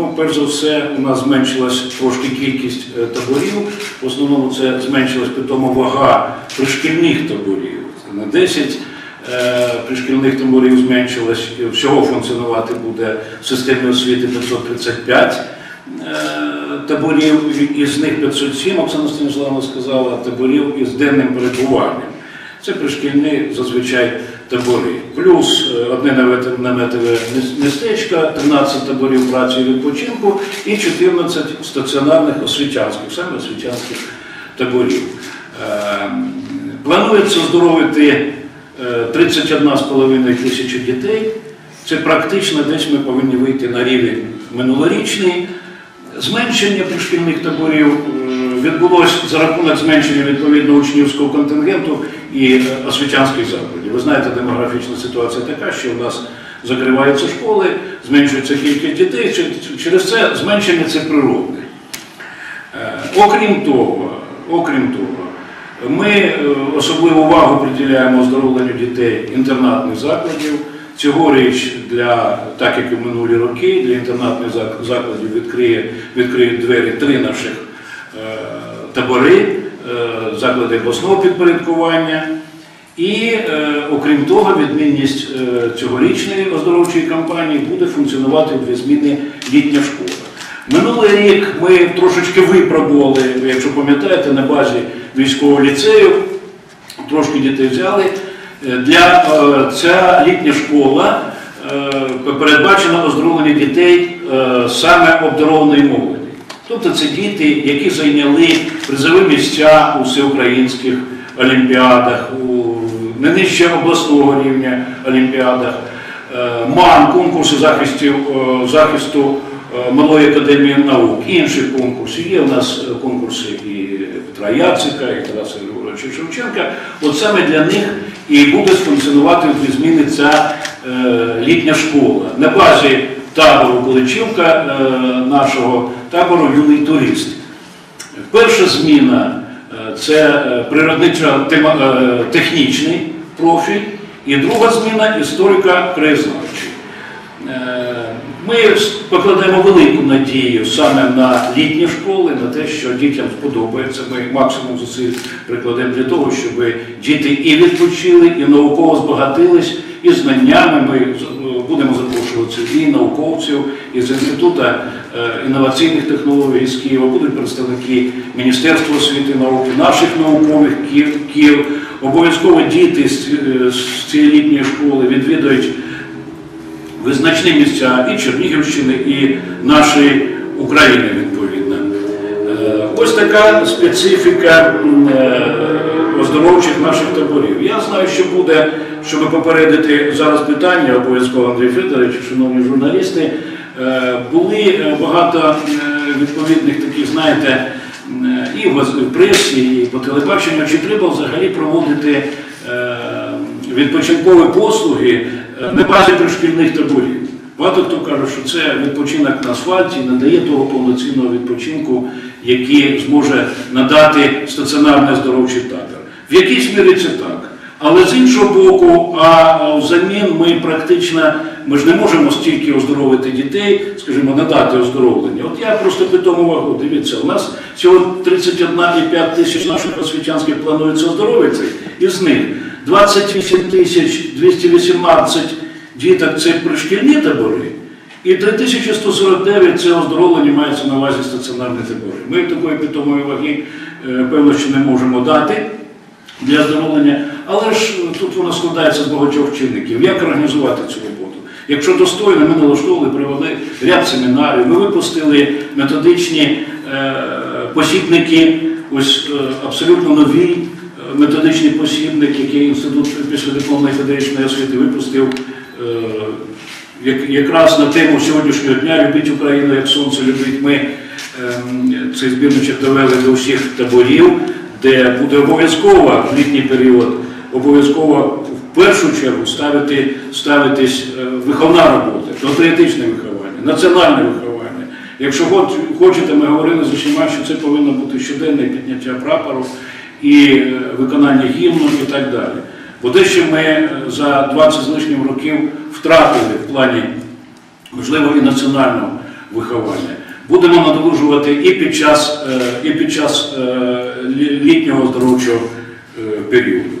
Ну, перш за все, у нас зменшилась трошки кількість е, таборів. В основному це зменшилась питома вага пришкільних таборів. На 10 е, пришкільних таборів зменшилось. Всього функціонувати буде в системі освіти 535 е, таборів, із них 507, Оксана Станіславовна сказала, таборів із денним перебуванням. Це пришкільні зазвичай табори. Плюс е, одне наметове містечко, 13 таборів праці і відпочинку і 14 стаціонарних освітянських, саме освітянських таборів. Е, Планується оздоровити е, 31,5 тисячі дітей. Це практично десь ми повинні вийти на рівень минулорічний. Зменшення пришкільних таборів е, відбулося за рахунок зменшення відповідно учнівського контингенту і е, освітянських закладів. Ви знаєте, демографічна ситуація така, що в нас закриваються школи, зменшується кількість дітей. Через це зменшення це природне. Е, Окрім того, окрім того, ми е, особливу увагу приділяємо оздоровленню дітей інтернатних закладів. Цьогоріч для, так як і в минулі роки, для інтернатних закладів відкриє, відкриють двері три наших табори, е, заклади обласного підпорядкування. І е, окрім того, відмінність е, цьогорічної оздоровчої кампанії буде функціонувати дві зміни літня школа. Минулий рік ми трошечки випробували, якщо пам'ятаєте, на базі військового ліцею, трошки дітей взяли. Е, Для е, ця літня школа е, передбачена оздоровлення дітей е, саме обдарованої молоді. Тобто це діти, які зайняли призові місця у всеукраїнських олімпіадах, у не нижче обласного рівня олімпіадах, е, МАН, конкурси захистів, е, захисту е, Малої академії наук, інших конкурсів. Є у нас конкурси і Петра Яцика, і Тараса Григоровича Шевченка. От саме для них і буде функціонувати зміни ця літня школа. На базі табору Количівка е, нашого табору юний турист. Перша зміна е, це е, природничо-технічний профіль, і друга зміна історико-краєзнавчий. Е, Ми покладаємо велику надію саме на літні школи, на те, що дітям сподобається. Ми максимум зусиль прикладемо для того, щоб діти і відпочили, і науково збагатились, і знаннями. Ми будемо запрошувати і науковців із Інституту е, інноваційних технологій з Києва, будуть представники Міністерства освіти і науки, наших наукових кіл. Обов'язково діти з е, цієї літньої школи відвідують визначні місця і Чернігівщини, і нашої України відповідно. Е, Ось така специфіка оздоровчих наших таборів. Я знаю, що буде, щоб попередити зараз питання, обов'язково Андрій Федорович, шановні журналісти, е, були е, багато е, відповідних таких, знаєте, і в пресі, і по телебаченню, чи треба взагалі проводити відпочинкові послуги на базі пришкільних таборів. Багато хто каже, що це відпочинок на асфальті не дає того повноцінного відпочинку, який зможе надати стаціонарний оздоровчий табір. В якійсь мірі це так. Але з іншого боку, а взамін ми практично, ми ж не можемо стільки оздоровити дітей, скажімо, надати оздоровлення. От я просто питому увагу, дивіться, у нас всього 31,5 тисяч наших освітянських планується оздоровити, із них 28 тисяч 218 діток це пришкільні табори, і 3149 це оздоровлення мається на увазі стаціонарні табори. Ми такої питомої ваги, е, певно, що не можемо дати для оздоровлення, але ж е, тут воно складається з багатьох чинників. Як організувати цю роботу? Якщо достойно, ми налаштовували, провели ряд семінарів, ми випустили методичні е, посібники, ось е, абсолютно нові е, методичний посібник, який інститут післядипломної педагогічної освіти випустив. Якраз на тему сьогоднішнього дня Любіть Україну як сонце любить ми ем, цей збірничок довели до всіх таборів, де буде обов'язково в літній період, обов'язково в першу чергу ставити, ставитись е, виховна робота, патріотичне виховання, національне виховання. Якщо хочете, ми говорили з усіма, що це повинно бути щоденне підняття прапору і е, виконання гімну і так далі. Бо те, що ми е, за 20 з лишнім років втратили в плані можливо, і національного виховання. Будемо надолужувати і під час, е, і під час е, літнього оздоровчого е, періоду.